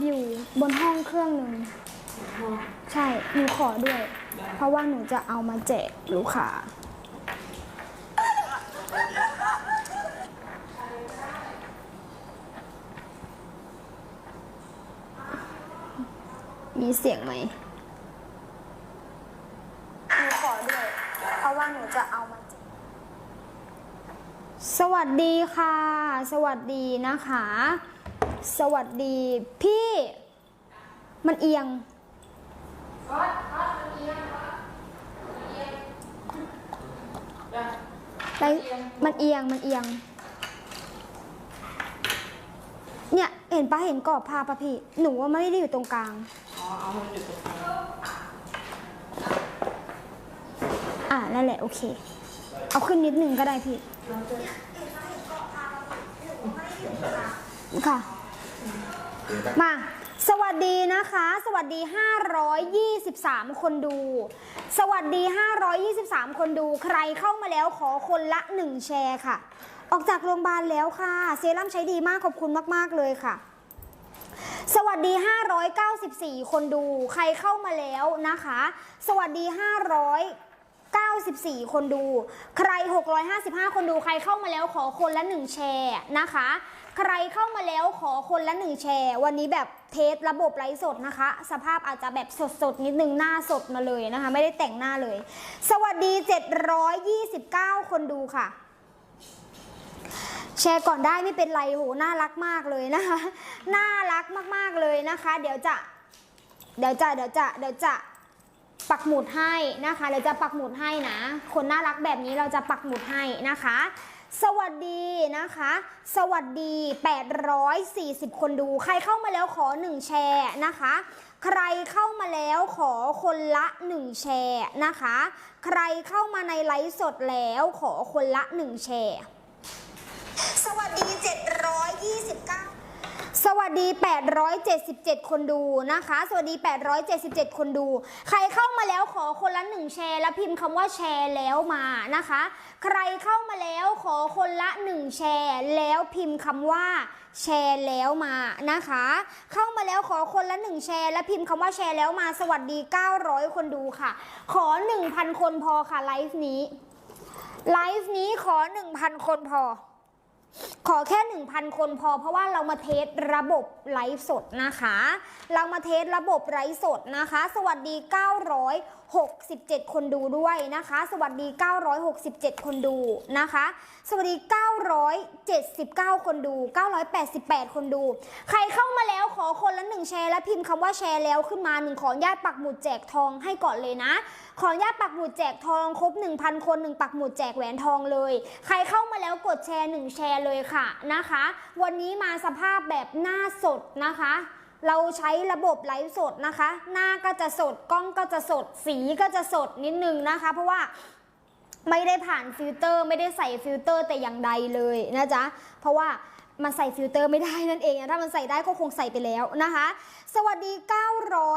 มีโทรศัพท์อยู่บนห้องเครื่องหนึ่งใช่หนูขอด้วย เพราะว่าหนูจะเอามาแจกลูกค้ามีเสียงไหมหนูขอด้วย เพราะว่าหนูจะเอามาแจกสวัสดีค่ะ สวัสดีนะคะ สวัสดีพี่ มันเอียง ไปมันเอียงมันเอียง เนี่ย เห็นปะเห็นกรอบผ้าปะพี่ หนูว่าไม่ได้อยู่ตรงกลาง อ๋อเอามันอยู่ตรงนี้อ่านั่นแหละ โอเค เอาขึ้นนิดนึงก็ได้พี่ ค่ะ มา สวัสดีนะคะ สวัสดี 523 คนดู สวัสดี 523 คนดู ใครเข้ามาแล้วขอคนละ 1 แชร์ค่ะ ออกจากโรงพยาบาลแล้วค่ะ เซรั่มใช้ดีมากขอบคุณมาก ๆ เลยค่ะ สวัสดี 594 คนดู ใครเข้ามาแล้วนะคะ สวัสดี 94 คนดู ใคร 655 คนดูใครเข้ามาแล้วขอคนละ 1 แชร์นะคะ ใครเข้ามาแล้วขอคนละ 1 แชร์ วันนี้แบบเทสระบบไลฟ์สดนะคะ สภาพอาจจะแบบสดๆ นิดนึงหน้าสดมาเลยนะคะ ไม่ได้แต่งหน้าเลย สวัสดี 729 คนดูค่ะ แชร์ก่อนได้ไม่เป็นไรโหน่ารักมากเลยนะคะ น่ารักมากๆเลยนะคะ เดี๋ยวจะ เดี๋ยวจะเดี๋ยวจะเดี๋ยวจะ ปักหมุดให้นะคะเดี๋ยวจะปักหมุดให้นะ คนน่ารักแบบนี้เราจะปักหมุดให้นะคะ สวัสดีนะคะ สวัสดี 840 คนดู ใครเข้ามาแล้วขอ 1 แชร์นะคะ ใครเข้ามาแล้วขอคนละ 1 แชร์นะคะ ใครเข้ามาในไลฟ์สดแล้วขอคนละ 1 แชร์ สวัสดี 729 สวัสดี 877 คนดูนะคะ สวัสดี 877 คนดู ใครเข้ามาแล้วขอคนละหนึ่งแชร์ แล้วพิมพ์คำว่าแชร์แล้วมานะคะ ใครเข้ามาแล้วขอคนละหนึ่งแชร์ แล้วพิมพ์คำว่าแชร์แล้วมานะคะ เข้ามาแล้วขอคนละหนึ่งแชร์ แล้วพิมพ์คำว่าแชร์แล้วมา สวัสดี 900 คนดูค่ะ ขอ 1,000 คนพอค่ะไลฟ์นี้ ไลฟ์นี้ขอ 1,000 คนพอ ขอแค่ 1,000 คนพอเพราะว่าเรามาเทสระบบไลฟ์สดนะคะ เรามาเทสระบบไลฟ์สดนะคะ สวัสดี 967 คนดูด้วยนะคะ สวัสดี 967 คนดูนะคะ สวัสดี 979 คนดู 988 คนดู ใครเข้ามาแล้วขอคนละหนึ่งแชร์และพิมพ์คำว่าแชร์แล้วขึ้นมาหนึ่งขออนุญาตปักหมุดแจกทองให้ก่อนเลยนะขออนุญาตปักหมุดแจกทองครบ 1,000 คนหนึ่งปักหมุดแจกแหวนทองเลย ใครเข้ามาแล้วกดแชร์หนึ่งแชร์เลยค่ะนะคะ วันนี้มาสภาพแบบหน้าสดนะคะเราใช้ระบบไลฟ์สดนะคะ หน้าก็จะสด กล้องก็จะสด สีก็จะสดนิดนึงนะคะ เพราะว่าไม่ได้ผ่านฟิลเตอร์ ไม่ได้ใส่ฟิลเตอร์แต่อย่างใดเลยนะจ๊ะ เพราะว่า มันใส่ฟิลเตอร์ไม่ได้นั่นเองนะถ้ามันใส่ได้ก็คงใส่ไปแล้วนะคะ สวัสดี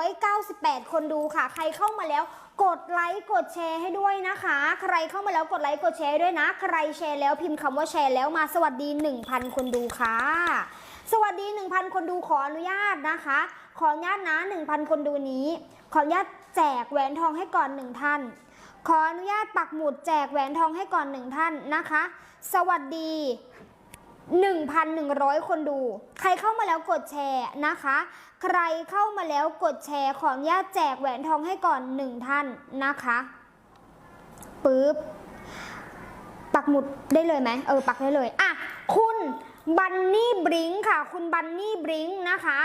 998 คนดูค่ะ ใครเข้ามาแล้วกดไลค์กดแชร์ให้ด้วยนะคะ ใครเข้ามาแล้วกดไลค์กดแชร์ด้วยนะ ใครแชร์แล้วพิมพ์คำว่าแชร์แล้วมาสวัสดี 1,000 คนดูค่ะ สวัสดี 1,000 คนดูขออนุญาตนะคะ ขออนุญาตนะ 1,000 คนดูนี้ ขออนุญาตแจกแหวนทองให้ก่อนหนึ่งท่านขออนุญาตปักหมุดแจกแหวนทองให้ก่อนหนึ่งท่านนะคะ สวัสดี 1,100 คนดู ใครเข้ามาแล้วกดแชร์นะคะ ใครเข้ามาแล้วกดแชร์ขออนุญาตแจกแหวนทองให้ก่อนหนึ่งท่านนะคะปึ๊บปักหมุดได้เลยไหมเออปักได้เลยอะคุณบันนี่บริงค่ะ คุณบันนี่บริงนะคะ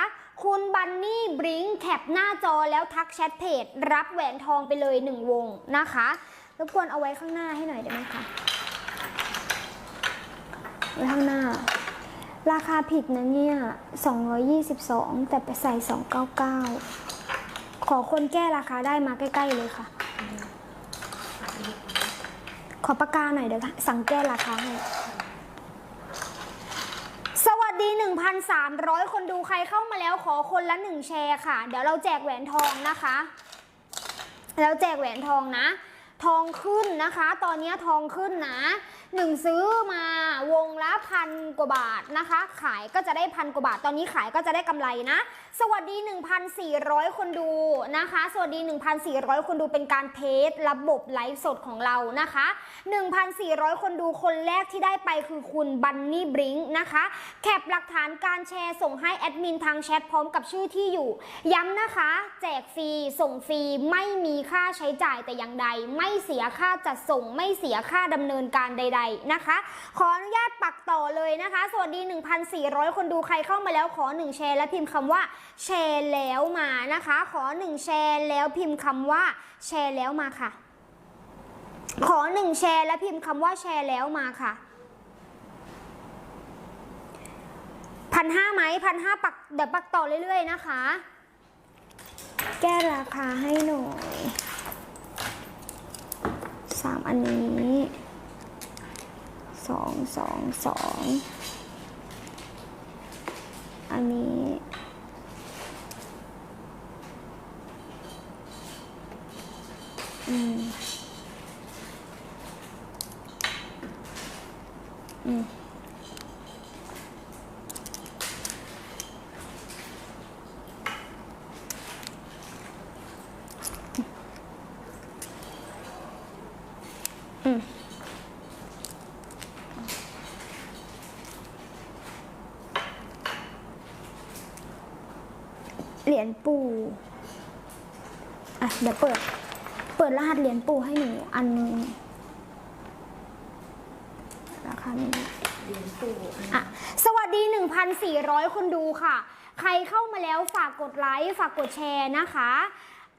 คุณบันนี่บริงแคปหน้าจอแล้วทักแชทเพจรับแหวนทองไปเลยหนึ่งวงนะคะรบกวนเอาไว้ข้างหน้าให้หน่อยได้ไหมคะ ว้ข้างหน้า ราคาผิดนะเนี่ย 222 แต่ไปใส่ 299 ขอคนแก้ราคาได้มาใกล้ ๆ เลยค่ะ ขอปากกาหน่อยเดี๋ยวสั่งแก้ราคาให้สวัสดี 1,300 คนดูใครเข้ามาแล้วขอคนละ 1 แชร์ค่ะ เดี๋ยวเราแจกแหวนทองนะคะแล้วแจกแหวนทองนะ ทองขึ้นนะคะ ตอนนี้ทองขึ้นนะ หนึ่งซื้อมาวงละพันกว่าบาทนะคะ ขายก็จะได้พันกว่าบาท ตอนนี้ขายก็จะได้กำไรนะ สวัสดี 1,400 คนดูนะคะ สวัสดี 1,400 คนดูเป็นการเทสระบบไลฟ์สดของเรานะคะ 1,400 คนดูคนแรกที่ได้ไปคือคุณบันนี่บริงนะคะ แคปหลักฐานการแชร์ส่งให้แอดมินทางแชทพร้อมกับชื่อที่อยู่ ย้ำนะคะ แจกฟรีส่งฟรีไม่มีค่าใช้จ่ายแต่อย่างใด ไม่เสียค่าจัดส่งไม่เสียค่าดำเนินการใดๆนะคะ ขออนุญาตปักต่อเลยนะคะ สวัสดี 1,400 คนดูใครเข้ามาแล้วขอ 1 แชร์และพิมพ์คำว่าแชร์แล้วมานะคะ ขอ 1 แชร์แล้วพิมพ์คำว่าแชร์แล้วมาค่ะ ขอ 1 แชร์และพิมพ์คำว่าแชร์แล้วมาค่ะพันห้าไหมพันห้าปักเดี๋ยวปักต่อเรื่อยๆนะคะ แก้ราคาให้หน่อยสามอันนี้ สองสองสองอันนี้อืม ยญปูอะเดี๋ยวเปิด เปิดรหัสเหรียญปูให้หนูอันนึงราคานี้อะสวัสดี 1,400 คนดูค่ะ ใครเข้ามาแล้วฝากกดไลค์ ฝากกดแชร์นะคะ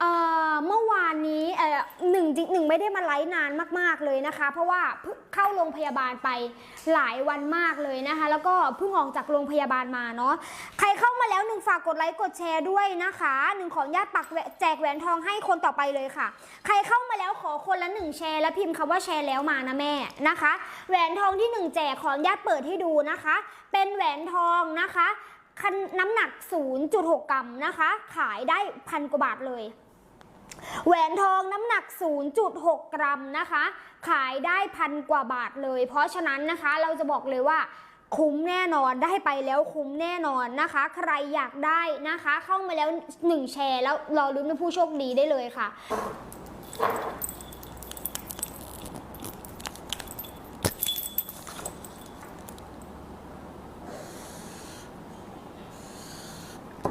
เอ่อเมื่อวานนี้เอ่อหนึ่งจริงหนึ่งไม่ได้มาไลฟ์นานมากๆเลยนะคะ เพราะว่าเพิ่งเข้าโรงพยาบาลไปหลายวันมากเลยนะคะ แล้วก็เพิ่งออกจากโรงพยาบาลมาเนาะใครเข้ามาแล้วหนึ่งฝากกดไลค์กดแชร์ด้วยนะคะหนึ่งขออนุญาตปักแหวแจกแหวนทองให้คนต่อไปเลยค่ะ ใครเข้ามาแล้วขอคนละหนึ่งแชร์และพิมพ์คำว่าแชร์แล้วมานะแม่นะคะ แหวนทองที่หนึ่งแจกขออนุญาตเปิดให้ดูนะคะ เป็นแหวนทองนะคะนน้ำหนัก 0.6 กรัมนะคะ ขายได้พันกว่าบาทเลย แหวนทองน้ำหนัก 0.6 กรัมนะคะ ขายได้พันกว่าบาทเลย เพราะฉะนั้นนะคะเราจะบอกเลยว่าคุ้มแน่นอนได้ไปแล้วคุ้มแน่นอนนะคะ ใครอยากได้นะคะ เข้ามาแล้ว 1 แชร์แล้วรอรุ้นเป็นผู้โชคดีได้เลยค่ะ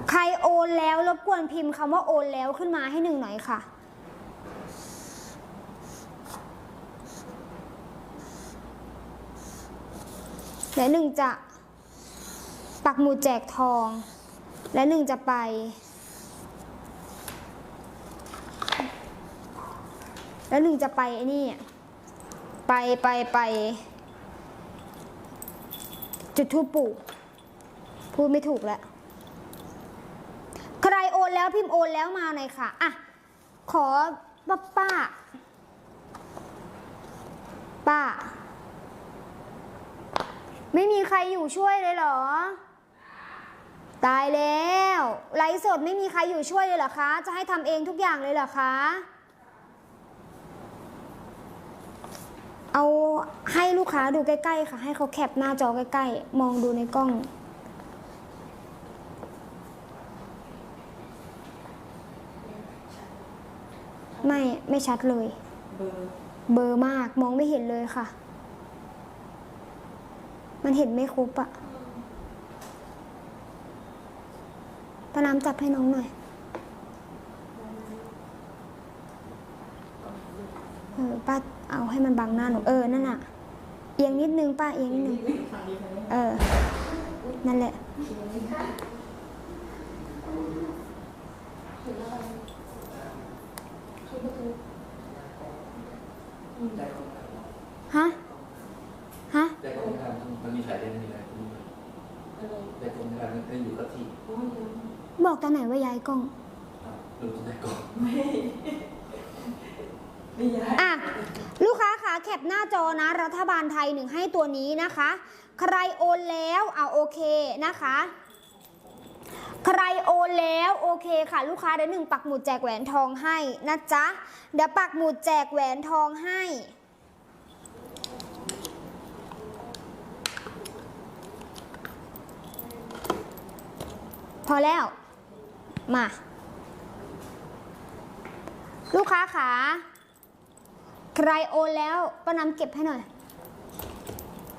ใครโอนแล้วรบกวนพิมพ์คำว่าโอนแล้วขึ้นมาให้หนึ่งหน่อยค่ะ และหนึ่งจะปักหมุดแจกทอง และหนึ่งจะไปแล้วหนึ่งจะไปไอ้นี่ ไปไปไป จุดทูปปลูกพูดไม่ถูกแล้ว โอนแล้วพิมพ์โอนแล้วมาหน่อยค่ะอะขอป้าป้าป้า ไม่มีใครอยู่ช่วยเลยเหรอ ตายแล้วไลฟ์สดไม่มีใครอยู่ช่วยเลยเหรอคะ จะให้ทำเองทุกอย่างเลยเหรอคะเอาให้ลูกค้าดูใกล้ ๆ ค่ะ ให้เขาแคปหน้าจอใกล้ ๆ มองดูในกล้อง ไม่ไม่ชัดเลย เบอร์เบลอร์มากมองไม่เห็นเลยค่ะ มันเห็นไม่ครบอะป้าน้ำจับให้น้องหน่อย เออป้าเอาให้มันบังหน้าหนู เออ นั่นอะเอียงนิดนึงป้าเอียงนิดนึงทางนี้ทางนี้เออ นั่นแหละ ได้ของการฮะ ฮะ ได้ของการมันมีสายเดินมีอะไรได้ของการมันอยู่กับที่บอกตอนไหนว่าย้ายกล้องดูจะได้ก่อนไม่ย้ายอะลูกค้าขาแคปหน้าจอนะ รัฐบาลไทยหนึ่งให้ตัวนี้นะคะ ใครโอนแล้วเอาโอเคนะคะ ใครโอนแล้วโอเคค่ะ ลูกค้าเดี๋ยวหนึ่งปักหมุดแจกแหวนทองให้นะจ๊ะเดี๋ยวปักหมุดแจกแหวนทองให้พอแล้ว มา ลูกค้าขาใครโอนแล้วป้าน้ำเก็บให้หน่อย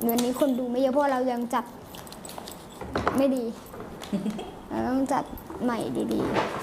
เดือนนี้คนดูไม่เยอะเพราะเรายังจับไม่ดี เราต้องจัดใหม่ดีๆ